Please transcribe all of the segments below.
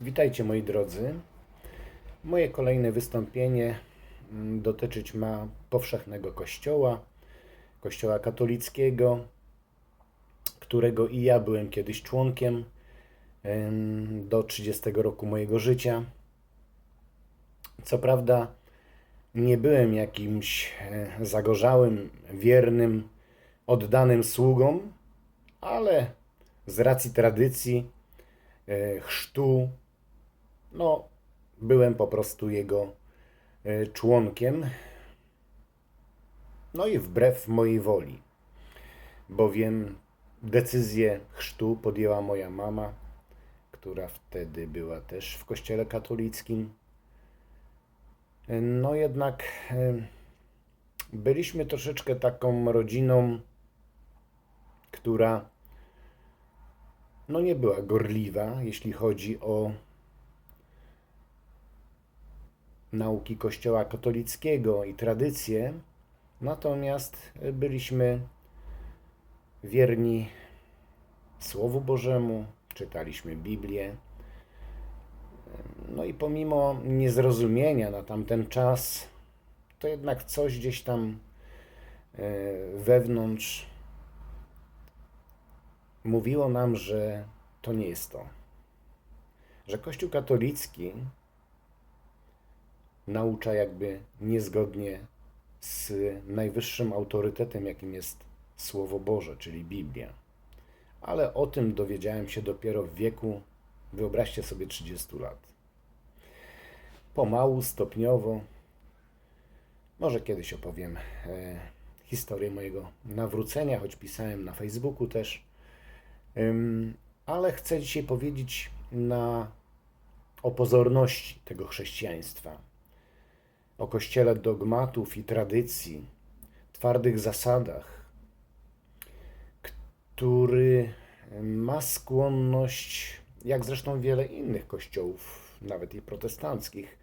Witajcie moi drodzy. Moje kolejne wystąpienie mm, dotyczyć ma powszechnego kościoła, kościoła katolickiego, którego i ja byłem kiedyś członkiem em, do 30 roku mojego życia. Co prawda nie byłem jakimś e, zagorzałym, wiernym, oddanym sługą, ale z racji tradycji, e, chrztu, no, byłem po prostu jego e, członkiem. No i wbrew mojej woli, bowiem decyzję chrztu podjęła moja mama, która wtedy była też w kościele katolickim. E, No jednak e, byliśmy troszeczkę taką rodziną, która no nie była gorliwa, jeśli chodzi o nauki Kościoła katolickiego i tradycje, natomiast byliśmy wierni Słowu Bożemu, czytaliśmy Biblię. No i pomimo niezrozumienia na tamten czas, to jednak coś gdzieś tam e, wewnątrz mówiło nam, że to nie jest to. Że Kościół katolicki naucza jakby niezgodnie z najwyższym autorytetem, jakim jest Słowo Boże, czyli Biblia. Ale o tym dowiedziałem się dopiero w wieku, wyobraźcie sobie, 30 lat. Pomału, stopniowo. Może kiedyś opowiem e, historię mojego nawrócenia, choć pisałem na Facebooku też. Ym, ale chcę dzisiaj powiedzieć na, o pozorności tego chrześcijaństwa, o kościele dogmatów i tradycji, twardych zasadach, który ma skłonność, jak zresztą wiele innych kościołów, nawet i protestanckich,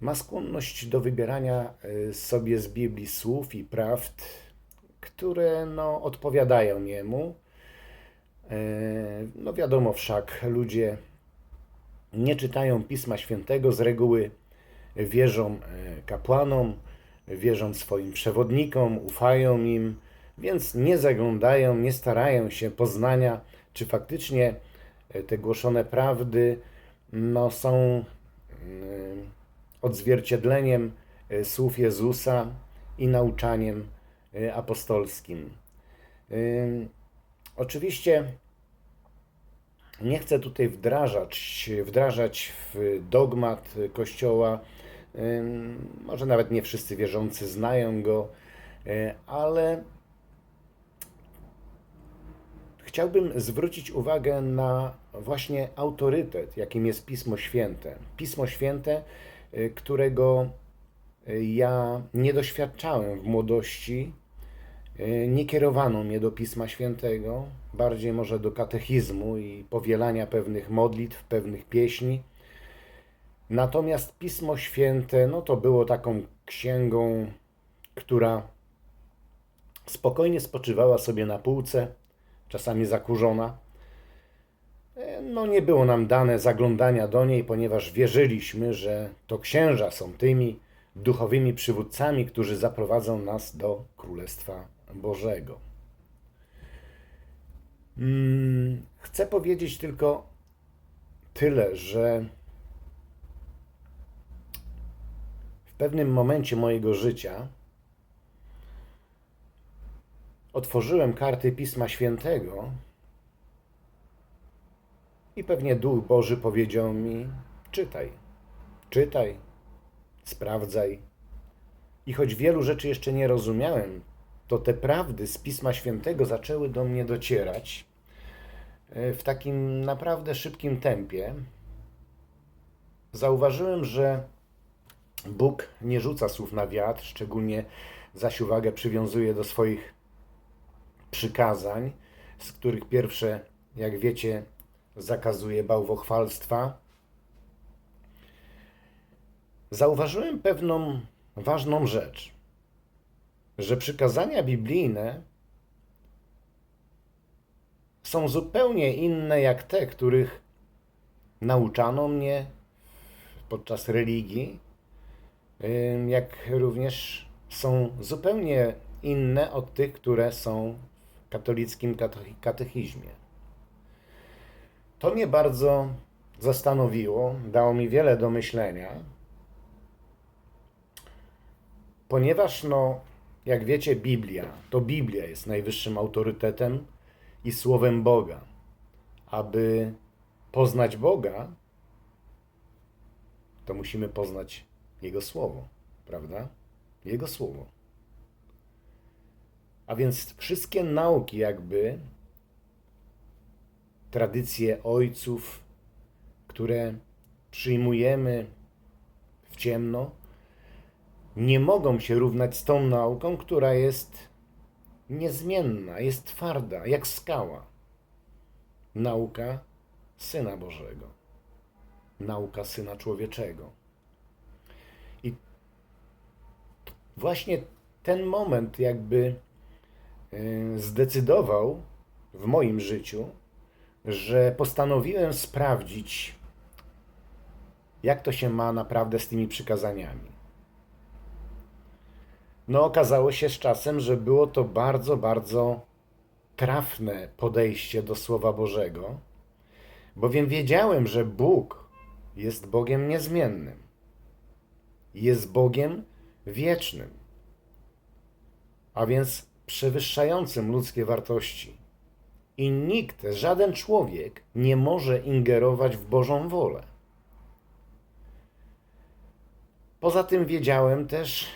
ma skłonność do wybierania y, sobie z Biblii słów i prawd, które no, odpowiadają jemu. E, No wiadomo wszak, ludzie nie czytają Pisma Świętego, z reguły wierzą e, kapłanom, wierzą swoim przewodnikom, ufają im, więc nie zaglądają, nie starają się poznania, czy faktycznie e, te głoszone prawdy no, są e, odzwierciedleniem e, słów Jezusa i nauczaniem apostolskim. Oczywiście nie chcę tutaj wdrażać, wdrażać w dogmat Kościoła. Może nawet nie wszyscy wierzący znają go, y, ale chciałbym zwrócić uwagę na właśnie autorytet, jakim jest Pismo Święte. Pismo Święte, y, którego y, ja nie doświadczałem w młodości, nie kierowano mnie do Pisma Świętego, bardziej może do katechizmu i powielania pewnych modlitw, pewnych pieśni. Natomiast Pismo Święte, no to było taką księgą, która spokojnie spoczywała sobie na półce, czasami zakurzona. E, No nie było nam dane zaglądania do niej, ponieważ wierzyliśmy, że to księża są tymi duchowymi przywódcami, którzy zaprowadzą nas do Królestwa Bożego. Mm, Chcę powiedzieć tylko tyle, że w pewnym momencie mojego życia otworzyłem karty Pisma Świętego i pewnie Duch Boży powiedział mi: czytaj, czytaj, sprawdzaj. I choć wielu rzeczy jeszcze nie rozumiałem, to te prawdy z Pisma Świętego zaczęły do mnie docierać e, w takim naprawdę szybkim tempie. Zauważyłem, że Bóg nie rzuca słów na wiatr, szczególnie zaś uwagę przywiązuje do swoich przykazań, z których pierwsze, jak wiecie, zakazuje bałwochwalstwa. Zauważyłem pewną ważną rzecz, że przykazania biblijne są zupełnie inne jak te, których nauczano mnie podczas religii, jak również są zupełnie inne od tych, które są w katolickim kate- katechizmie. To mnie bardzo zastanowiło, dało mi wiele do myślenia, ponieważ, no, jak wiecie, Biblia, to Biblia jest najwyższym autorytetem i słowem Boga. Aby poznać Boga, to musimy poznać Jego Słowo, prawda? Jego Słowo. A więc wszystkie nauki, jakby tradycje ojców, które przyjmujemy w ciemno, nie mogą się równać z tą nauką, która jest niezmienna, jest twarda, jak skała. Nauka Syna Bożego, nauka Syna Człowieczego. I właśnie ten moment, jakby y, zdecydował w moim życiu, że postanowiłem sprawdzić, jak to się ma naprawdę z tymi przykazaniami. No, okazało się z czasem, że było to bardzo, bardzo trafne podejście do Słowa Bożego, bowiem wiedziałem, że Bóg jest Bogiem niezmiennym, jest Bogiem wiecznym, a więc przewyższającym ludzkie wartości. I nikt, żaden człowiek nie może ingerować w Bożą wolę. Poza tym wiedziałem też,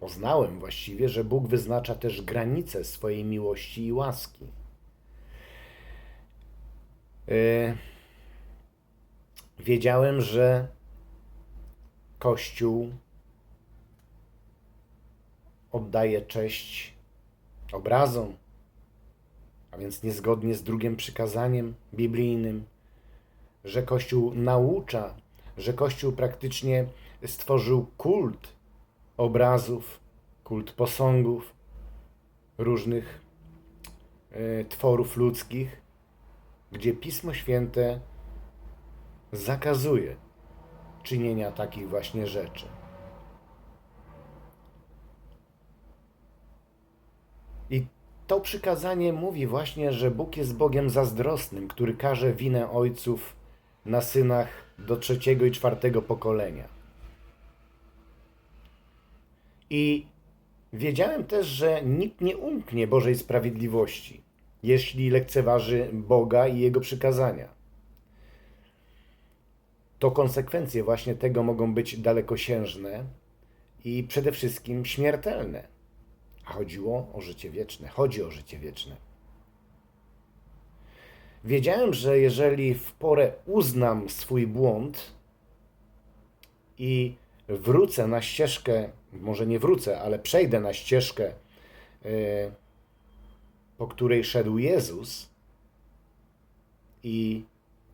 poznałem właściwie, że Bóg wyznacza też granice swojej miłości i łaski. Yy, Wiedziałem, że Kościół oddaje cześć obrazom, a więc niezgodnie z drugim przykazaniem biblijnym, że Kościół naucza, że Kościół praktycznie stworzył kult obrazów, kult posągów, różnych e, tworów ludzkich, gdzie Pismo Święte zakazuje czynienia takich właśnie rzeczy. I to przykazanie mówi właśnie, że Bóg jest Bogiem zazdrosnym, który każe winę ojców na synach do trzeciego i czwartego pokolenia. I wiedziałem też, że nikt nie umknie Bożej sprawiedliwości, jeśli lekceważy Boga i Jego przykazania. To konsekwencje właśnie tego mogą być dalekosiężne i przede wszystkim śmiertelne. A chodziło o życie wieczne. Chodzi o życie wieczne. Wiedziałem, że jeżeli w porę uznam swój błąd i wrócę na ścieżkę, może nie wrócę, ale przejdę na ścieżkę, e, po której szedł Jezus i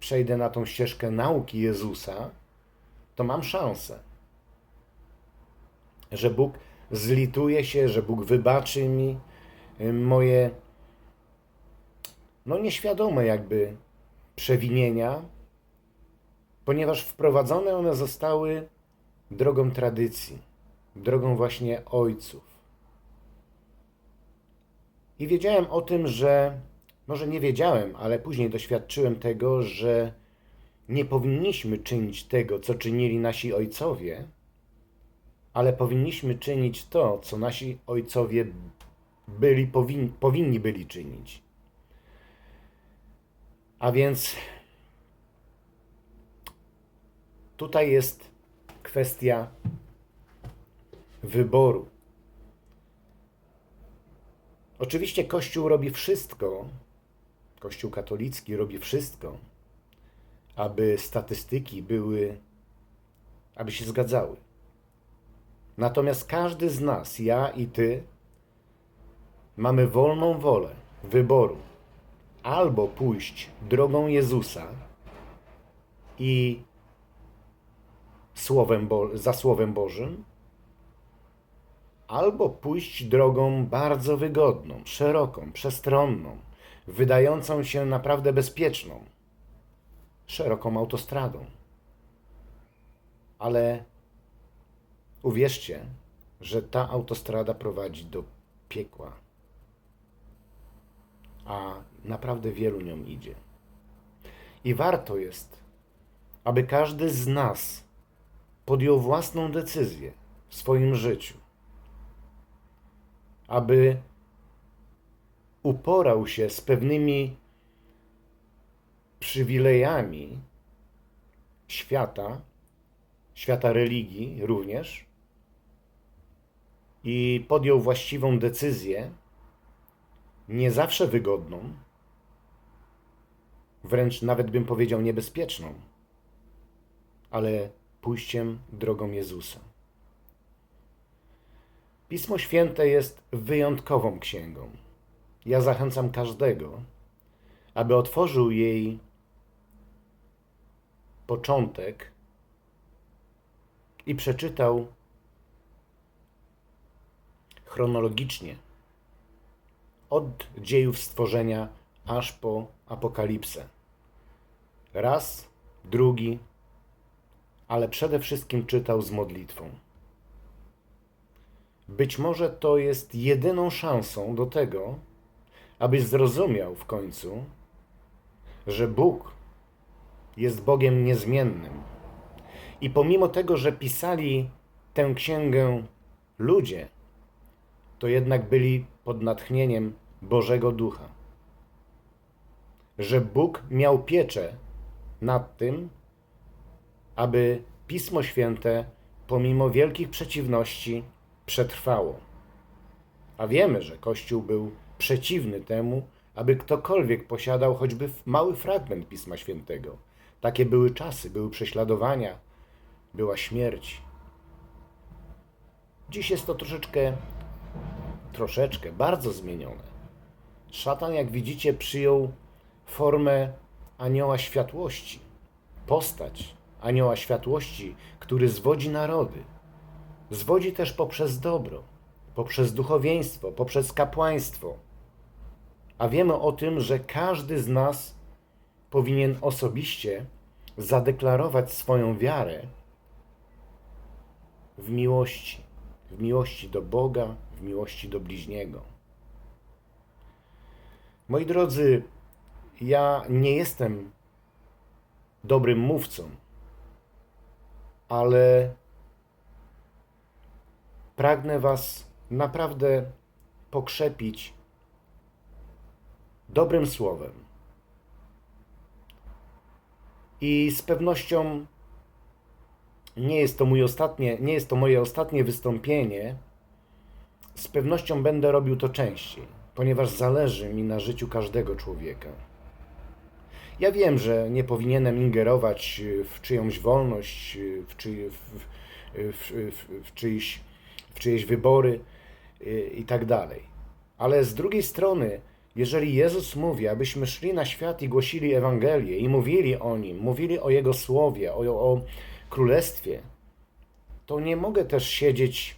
przejdę na tą ścieżkę nauki Jezusa, to mam szansę, że Bóg zlituje się, że Bóg wybaczy mi y, moje no nieświadome jakby przewinienia, ponieważ wprowadzone one zostały drogą tradycji, drogą właśnie ojców. I wiedziałem o tym, że może nie wiedziałem, ale później doświadczyłem tego, że nie powinniśmy czynić tego, co czynili nasi ojcowie, ale powinniśmy czynić to, co nasi ojcowie byli, powin, powinni byli czynić. A więc tutaj jest kwestia wyboru. Oczywiście Kościół robi wszystko, Kościół katolicki robi wszystko, aby statystyki były, aby się zgadzały. Natomiast każdy z nas, ja i ty, mamy wolną wolę wyboru albo pójść drogą Jezusa i słowem Bo- za Słowem Bożym, albo pójść drogą bardzo wygodną, szeroką, przestronną, wydającą się naprawdę bezpieczną, szeroką autostradą. Ale uwierzcie, że ta autostrada prowadzi do piekła. A naprawdę wielu nią idzie. I warto jest, aby każdy z nas podjął własną decyzję w swoim życiu, aby uporał się z pewnymi przywilejami świata, świata religii również, i podjął właściwą decyzję, nie zawsze wygodną, wręcz nawet bym powiedział niebezpieczną, ale pójściem drogą Jezusa. Pismo Święte jest wyjątkową księgą. Ja zachęcam każdego, aby otworzył jej początek i przeczytał chronologicznie od dziejów stworzenia aż po apokalipsę. Raz, drugi, ale przede wszystkim czytał z modlitwą. Być może to jest jedyną szansą do tego, abyś zrozumiał w końcu, że Bóg jest Bogiem niezmiennym. I pomimo tego, że pisali tę księgę ludzie, to jednak byli pod natchnieniem Bożego Ducha. Że Bóg miał pieczę nad tym, aby Pismo Święte, pomimo wielkich przeciwności, przetrwało. A wiemy, że Kościół był przeciwny temu, aby ktokolwiek posiadał choćby mały fragment Pisma Świętego. Takie były czasy, były prześladowania, była śmierć. Dziś jest to troszeczkę, troszeczkę, bardzo zmienione. Szatan, jak widzicie, przyjął formę anioła światłości, postać anioła światłości, który zwodzi narody. Zwodzi też poprzez dobro, poprzez duchowieństwo, poprzez kapłaństwo. A wiemy o tym, że każdy z nas powinien osobiście zadeklarować swoją wiarę w miłości, w miłości do Boga, miłości do bliźniego. Moi drodzy, ja nie jestem dobrym mówcą, ale pragnę Was naprawdę pokrzepić dobrym słowem. I z pewnością nie jest to mój ostatnie, nie jest to moje ostatnie wystąpienie. Z pewnością będę robił to częściej, ponieważ zależy mi na życiu każdego człowieka. Ja wiem, że nie powinienem ingerować w czyjąś wolność, w, czy, w, w, w, w, czyjś, w czyjeś wybory y, i tak dalej. Ale z drugiej strony, jeżeli Jezus mówi, abyśmy szli na świat i głosili Ewangelię i mówili o Nim, mówili o Jego Słowie, o, o Królestwie, to nie mogę też siedzieć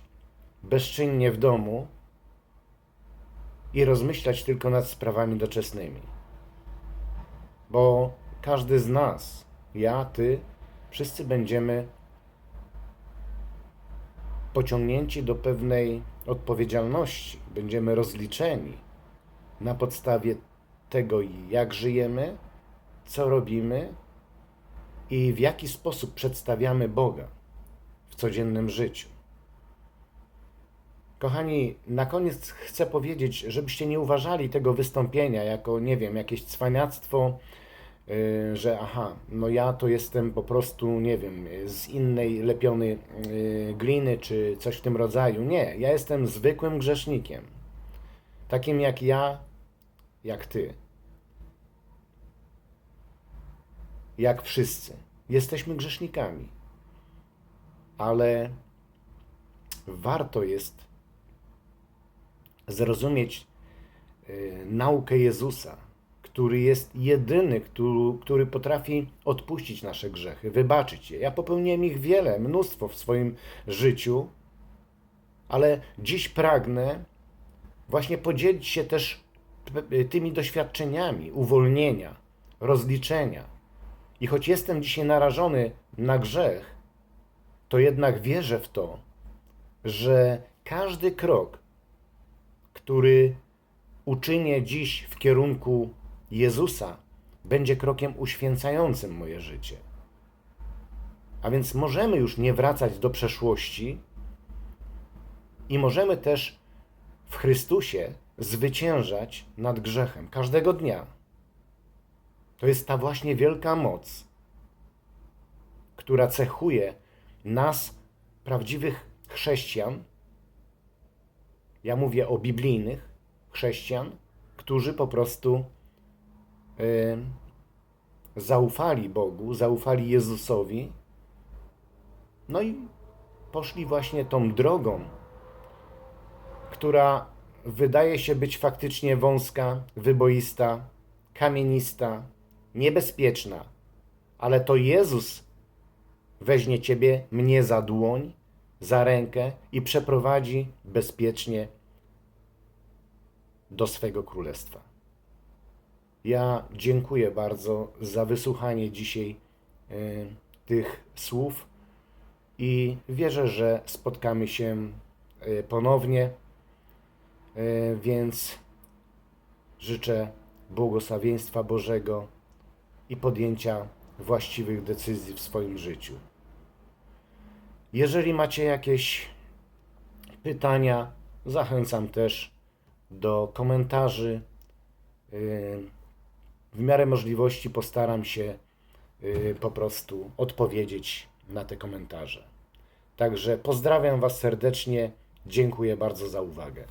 bezczynnie w domu i rozmyślać tylko nad sprawami doczesnymi. Bo każdy z nas, ja, ty, wszyscy będziemy pociągnięci do pewnej odpowiedzialności, będziemy rozliczeni na podstawie tego, jak żyjemy, co robimy i w jaki sposób przedstawiamy Boga w codziennym życiu. Kochani, na koniec chcę powiedzieć, żebyście nie uważali tego wystąpienia jako, nie wiem, jakieś cwaniactwo, yy, że aha, no ja to jestem po prostu, nie wiem, z innej lepionej yy, gliny czy coś w tym rodzaju. Nie, ja jestem zwykłym grzesznikiem. Takim jak ja, jak ty. Jak wszyscy. Jesteśmy grzesznikami. Ale warto jest zrozumieć y, naukę Jezusa, który jest jedyny, który, który potrafi odpuścić nasze grzechy, wybaczyć je. Ja popełniłem ich wiele, mnóstwo w swoim życiu, ale dziś pragnę właśnie podzielić się też tymi doświadczeniami uwolnienia, rozliczenia, I choć jestem dzisiaj narażony na grzech, to jednak wierzę w to, że każdy krok, który uczynię dziś w kierunku Jezusa, będzie krokiem uświęcającym moje życie. A więc możemy już nie wracać do przeszłości i możemy też w Chrystusie zwyciężać nad grzechem każdego dnia. To jest ta właśnie wielka moc, która cechuje nas, prawdziwych chrześcijan. Ja mówię o biblijnych chrześcijan, którzy po prostu zaufali Bogu, zaufali Jezusowi, no i poszli właśnie tą drogą, która wydaje się być faktycznie wąska, wyboista, kamienista, niebezpieczna, ale to Jezus weźmie ciebie, mnie za dłoń, za rękę i przeprowadzi bezpiecznie do swego królestwa. Ja dziękuję bardzo za wysłuchanie dzisiaj y, tych słów i wierzę, że spotkamy się y, ponownie. Y, więc życzę błogosławieństwa Bożego i podjęcia właściwych decyzji w swoim życiu. Jeżeli macie jakieś pytania, zachęcam też do komentarzy. Y, W miarę możliwości postaram się y, po prostu odpowiedzieć na te komentarze. Także pozdrawiam Was serdecznie. Dziękuję bardzo za uwagę.